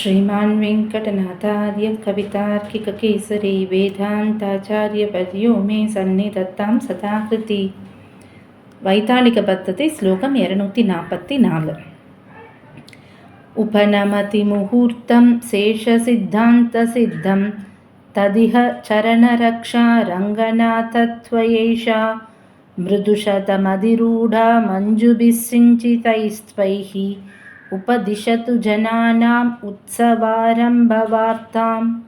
శ్రీమాన్ వెంకటనాథార్య కవితార్కిక కేసరి వేదాంతాచార్య వర్యో మే సన్నిధత్తాం సదాకృతి వైతాళిక పద్ధతి శ్లోకం ఇరనూతి నాపత్తి నాలుగు ఉపనమతి ముహూర్తం శేషసిద్ధాంత సిద్ధం తదిహ చరణరక్షా రంగనాథత్వయేషా మృదుషతమధిరూఢా మంజుభిస్సించితైస్త్వైః उपदिशतु जनानाम् उत्सवारम्भवार्ताम्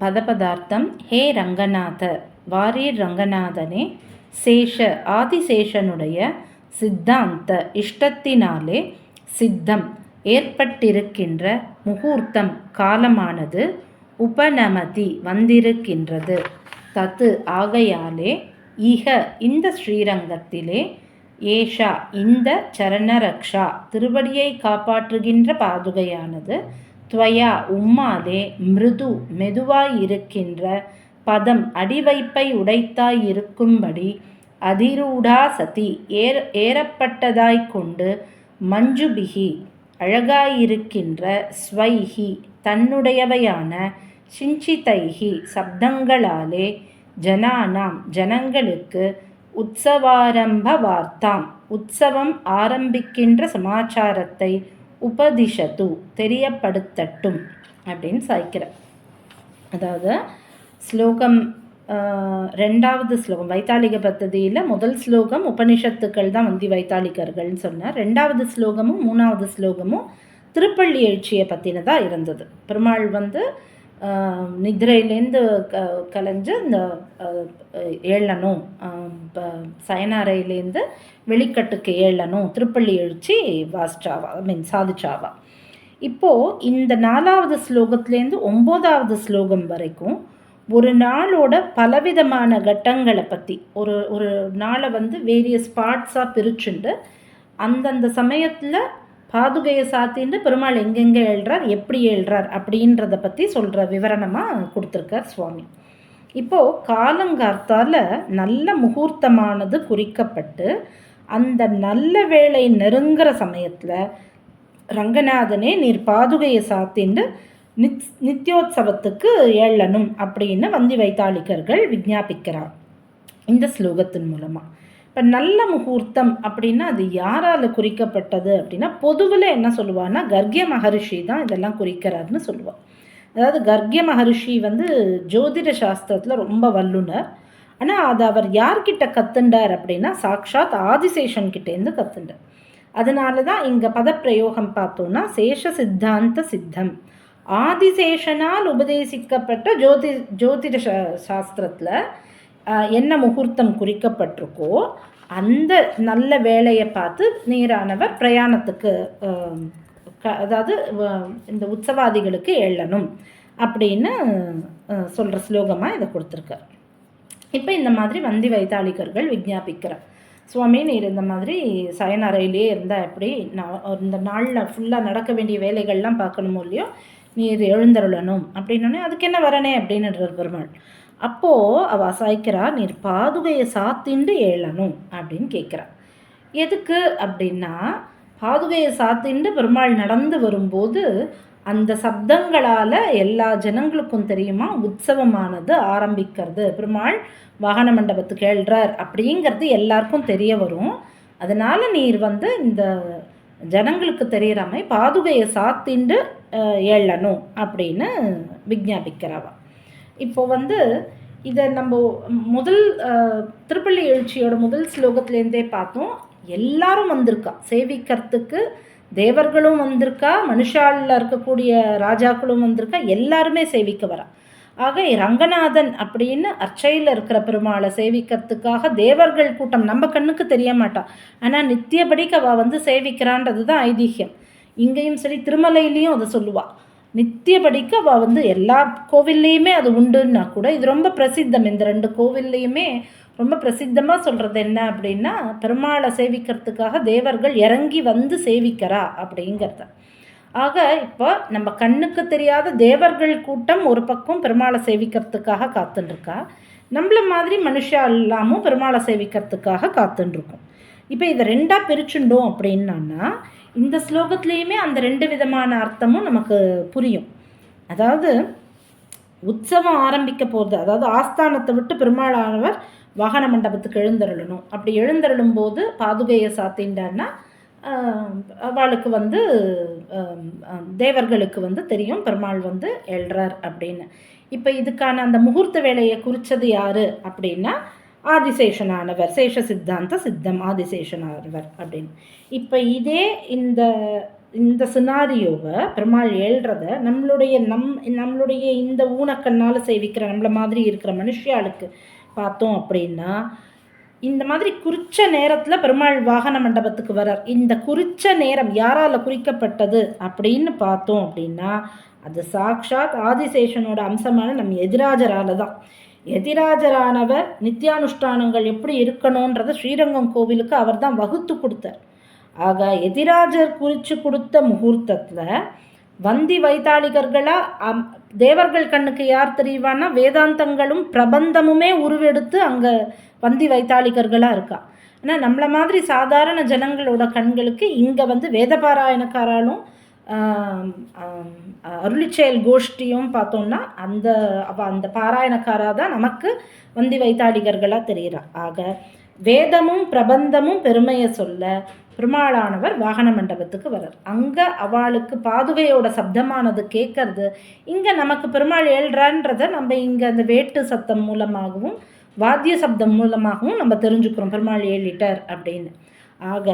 பதபதார்த்தம் ஹே ரங்கநாத வாரீர் ரங்கநாதனே சேஷ ஆதிசேஷனுடைய சித்தாந்த இஷ்டத்தினாலே சித்தம் ஏற்பட்டிருக்கின்ற முகூர்த்தம் காலமானது உபநமதி வந்திருக்கின்றது தத்து ஆகையாலே ஈக இந்த ஸ்ரீரங்கத்திலே ஏஷா இந்த சரணரக்ஷா திருவடியை காப்பாற்றுகின்ற பாதுகையானது. துவயா உம்மாலே மிருது மெதுவாயிருக்கின்ற பதம் அடிவைப்பை உடைத்தாய் இருக்கும்படி அதிரூடா சதி ஏற ஏறப்பட்டதாய் கொண்டு மஞ்சுபிகி அழகாயிருக்கின்ற ஸ்வைஹி தன்னுடையவையான சிஞ்சிதைஹி சப்தங்களாலே ஜனானாம் ஜனங்களுக்கு உற்சவாரம்ப வார்த்தாம் உற்சவம் ஆரம்பிக்கின்ற சமாச்சாரத்தை உபதிஷத்து தெரியப்படுத்தட்டும் அப்படின்னு சாய்க்கிறார். அதாவது ஸ்லோகம் ரெண்டாவது ஸ்லோகம் வைத்தாலிக பத்ததியில் முதல் ஸ்லோகம் உபனிஷத்துக்கள் தான் வந்தி வைத்தாலிகர்கள்னு சொன்னார். ரெண்டாவது ஸ்லோகமும் மூணாவது ஸ்லோகமும் திருப்பள்ளி எழுச்சியை பற்றினதாக இருந்தது. பெருமாள் வந்து நித்ரையிலேருந்து க கலைஞ்சு இந்த ஏழனும் இப்போ சயனாரையிலேருந்து வெளிக்கட்டுக்கு ஏழனும் திருப்பள்ளி எழுச்சி வாஸ்டாவா ஐ மீன் சாதிச்சாவா. இப்போது இந்த நாலாவது ஸ்லோகத்துலேருந்து ஒம்போதாவது ஸ்லோகம் வரைக்கும் ஒரு நாளோட பலவிதமான கட்டங்களை பற்றி ஒரு ஒரு நாளை வந்து வேரியஸ் பார்ட்ஸாக பிரிச்சுண்டு அந்தந்த சமயத்தில் பாதுகையை சாத்தின்னு பெருமாள் எங்கெங்கே எழுறார் எப்படி எழுறார் அப்படின்றத பற்றி சொல்கிற விவரணமாக கொடுத்துருக்கார் சுவாமி. இப்போது காலங்கார்த்தால் நல்ல முகூர்த்தமானது குறிக்கப்பட்டு அந்த நல்ல வேலை நெருங்குற சமயத்தில் ரங்கநாதனே நீர் பாதுகையை சாத்திண்டு நித் நித்தியோத்சவத்துக்கு ஏழனும் அப்படின்னு வந்தி வைத்தாளிகர்கள் விஜாபிக்கிறார் இந்த ஸ்லோகத்தின் மூலமாக இப்போ நல்ல முகூர்த்தம் அப்படின்னா அது யாரால் குறிக்கப்பட்டது அப்படின்னா பொதுவில் என்ன சொல்லுவான்னா கர்கிய மகரிஷி தான் இதெல்லாம் குறிக்கிறாருன்னு சொல்லுவாள் அதாவது கர்கிய மகரிஷி வந்து ஜோதிட சாஸ்திரத்தில் ரொம்ப வல்லுனர். ஆனால் அது அவர் யார்கிட்ட கத்துண்டார் அப்படின்னா சாக்ஷாத் ஆதிசேஷன் கிட்டேருந்து கத்துண்டார். அதனால தான் இங்கே பதப்பிரயோகம் பார்த்தோன்னா சேஷ சித்தாந்த சித்தம். ஆதிசேஷனால் உபதேசிக்கப்பட்ட ஜோதி ஜோதிட சாஸ்திரத்தில் என்ன முகூர்த்தம் குறிக்கப்பட்டிருக்கோ அந்த நல்ல வேலையை பார்த்து நீரானவர் பிரயாணத்துக்கு அதாவது இந்த உற்சவாதிகளுக்கு எழணும் அப்படின்னு சொல்கிற ஸ்லோகமாக இதை கொடுத்துருக்கார். இப்போ இந்த மாதிரி வந்தி வைத்தாளிகர்கள் விஜாபிக்கிறார் சுவாமி நீர் இந்த மாதிரி சயனறையிலே இருந்தால் எப்படி? நான் இந்த நாளில் ஃபுல்லாக நடக்க வேண்டிய வேலைகள்லாம் பார்க்கணுமோ இல்லையோ? நீர் எழுந்தருளணும் அப்படின்னோடனே அதுக்கு என்ன வரனே அப்படின்னு பெருமாள். அப்போது அவள் சாய்க்கிறா நீர் பாதுகையை சாத்திண்டு ஏழணும் அப்படின்னு கேட்குறா எதுக்கு அப்படின்னா பாதுகையை சாத்திண்டு பெருமாள் நடந்து வரும்போது அந்த சப்தங்களால் எல்லா ஜனங்களுக்கும் தெரியுமா உற்சவமானது ஆரம்பிக்கிறது. பெருமாள் வாகன மண்டபத்துக்கு எழுறார் அப்படிங்கிறது எல்லாருக்கும் தெரிய வரும். அதனால் நீர் வந்து இந்த ஜனங்களுக்கு தெரிகிற மாதிரி பாதுகையை சாத்திண்டு எழணும் அப்படின்னு விஜாபிக்கிறவா இப்போ வந்து இதை நம்ம முதல் திருப்பள்ளி எழுச்சியோட முதல் ஸ்லோகத்துலேருந்தே பார்த்தோம். எல்லாரும் வந்திருக்கா. சேவிக்கிறதுக்கு தேவர்களும் வந்திருக்கா மனுஷாலில் இருக்கக்கூடிய ராஜாக்களும் வந்திருக்கா எல்லாருமே சேவிக்க வரா. ஆக ரங்கநாதன் அப்படின்னு அர்ச்சையில் இருக்கிற பெருமாளை சேவிக்கிறதுக்காக தேவர்கள் கூட்டம் நம்ம கண்ணுக்கு தெரிய மாட்டான் ஆனால் நித்தியபடிக்கு அவள் வந்து சேவிக்கிறான்றது தான் ஐதீகியம் இங்கேயும் சரி திருமலையிலையும் அதை சொல்லுவாள் நித்தியபடிக்கு அவள் வந்து எல்லா கோவில்லையுமே அது உண்டுன்னா கூட இது ரொம்ப பிரசித்தம். இந்த ரெண்டு கோவில்லையுமே ரொம்ப பிரசித்தமாக சொல்கிறது என்ன அப்படின்னா பெருமாளை சேவிக்கிறதுக்காக தேவர்கள் இறங்கி வந்து சேவிக்கிறா அப்படிங்கிறத. ஆக இப்போ நம்ம கண்ணுக்கு தெரியாத தேவர்கள் கூட்டம் ஒரு பக்கம் பெருமாளை சேவிக்கிறதுக்காக காத்துட்டுருக்கா நம்மள மாதிரி மனுஷா இல்லாமல் பெருமாளை சேவிக்கிறதுக்காக காத்துட்டுருக்கோம் இப்போ இதை ரெண்டாக பிரிச்சுண்டோம் அப்படின்னா இந்த ஸ்லோகத்துலேயுமே அந்த ரெண்டு விதமான அர்த்தமும் நமக்கு புரியும். அதாவது உற்சவம் ஆரம்பிக்க போகிறது அதாவது ஆஸ்தானத்தை விட்டு பெருமாளானவர் வாகன மண்டபத்துக்கு எழுந்தருளணும். அப்படி எழுந்தருளும் போது பாதுகையை சாத்தின்றான்னா அவளுக்கு வந்து தேவர்களுக்கு வந்து தெரியும் பெருமாள் வந்து எழுறார் அப்படின்னு. இப்போ இதுக்கான அந்த முகூர்த்த வேலையை குறித்தது யார் அப்படின்னா ஆதிசேஷனானவர் சேஷ சித்தாந்த சித்தம் ஆதிசேஷனானவர் அப்படின்னு. இப்போ இதே இந்த இந்த சினாரியோவை பெருமாள் எழுறத நம்மளுடைய நம் நம்மளுடைய இந்த ஊனக்கண்ணால் சேவிக்கிற நம்மளை மாதிரி இருக்கிற மனுஷியாளுக்கு பார்த்தோம் அப்படின்னா இந்த மாதிரி குறிச்ச நேரத்தில் பெருமாள் வாகன மண்டபத்துக்கு வரார் இந்த குறிச்ச நேரம் யாரால் குறிக்கப்பட்டது அப்படின்னு பார்த்தோம் அப்படின்னா அது சாக்ஷாத் ஆதிசேஷனோட அம்சமான நம் எதிராஜரால் தான். எதிராஜரானவர் நித்தியானுஷ்டானங்கள் எப்படி இருக்கணுன்றதை ஸ்ரீரங்கம் கோவிலுக்கு அவர் தான் வகுத்து கொடுத்தார். ஆக எதிராஜர் குறித்து கொடுத்த முகூர்த்தத்தில் வந்தி வைத்தாளிகர்களாக தேவர்கள் கண்ணுக்கு யார் தெரியவான்னா வேதாந்தங்களும் பிரபந்தமுமே உருவெடுத்து அங்கே வந்தி வைத்தாளிகர்களாக இருக்கா. ஆனால் நம்மளை மாதிரி சாதாரண ஜனங்களோட கண்களுக்கு இங்கே வந்து வேதபாராயணக்காராலும் அருளிச்செயல் கோஷ்டியும் பார்த்தோம்னா அந்த அவ அந்த பாராயணக்காராக தான் நமக்கு வந்தி வைத்தாடிகர்களாக தெரிகிறா ஆக வேதமும் பிரபந்தமும் பெருமையை சொல்ல பெருமாளானவர் வாகன மண்டபத்துக்கு வரார் அங்கே அவளுக்கு பாதுகையோட சப்தமானது கேட்கறது இங்கே நமக்கு பெருமாள் ஏழ்றான்றதை நம்ம இங்கே அந்த வேட்டு சத்தம் மூலமாகவும் வாத்திய சப்தம் மூலமாகவும் நம்ம தெரிஞ்சுக்கிறோம். பெருமாள் ஏழிட்டார் அப்படின்னு. ஆக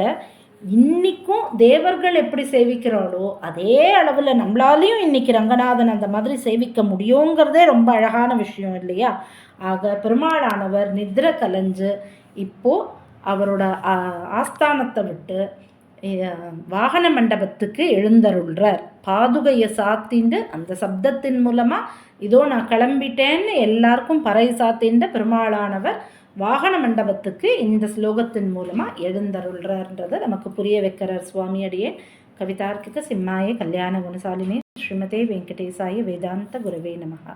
இன்றைக்கும் தேவர்கள் எப்படி சேவிக்கிறாளோ அதே அளவில் நம்மளாலையும் இன்றைக்கி ரங்கநாதன் அந்த மாதிரி சேவிக்க முடியுங்கிறதே ரொம்ப அழகான விஷயம் இல்லையா? ஆக பெருமாளானவர் நித்ர கலைஞ்சு இப்போது அவரோட ஆஸ்தானத்தை விட்டு வாகன மண்டபத்துக்கு எழுந்தருள்றார். பாதுகையை சாத்திண்டு அந்த சப்தத்தின் மூலமாக இதோ நான் கிளம்பிட்டேன்னு எல்லாருக்கும் பறை சாத்திண்டு பெருமாளானவர் வாகன மண்டபத்துக்கு இந்த ஸ்லோகத்தின் மூலமாக எழுந்தருள்றார்ன்றதை நமக்கு புரிய வைக்கிறார் சுவாமியடியே. கவிதார்க்கிக சிம்மாய கல்யாண குணசாலினே ஸ்ரீமதே வெங்கடேசாய வேதாந்த குருவே நமகா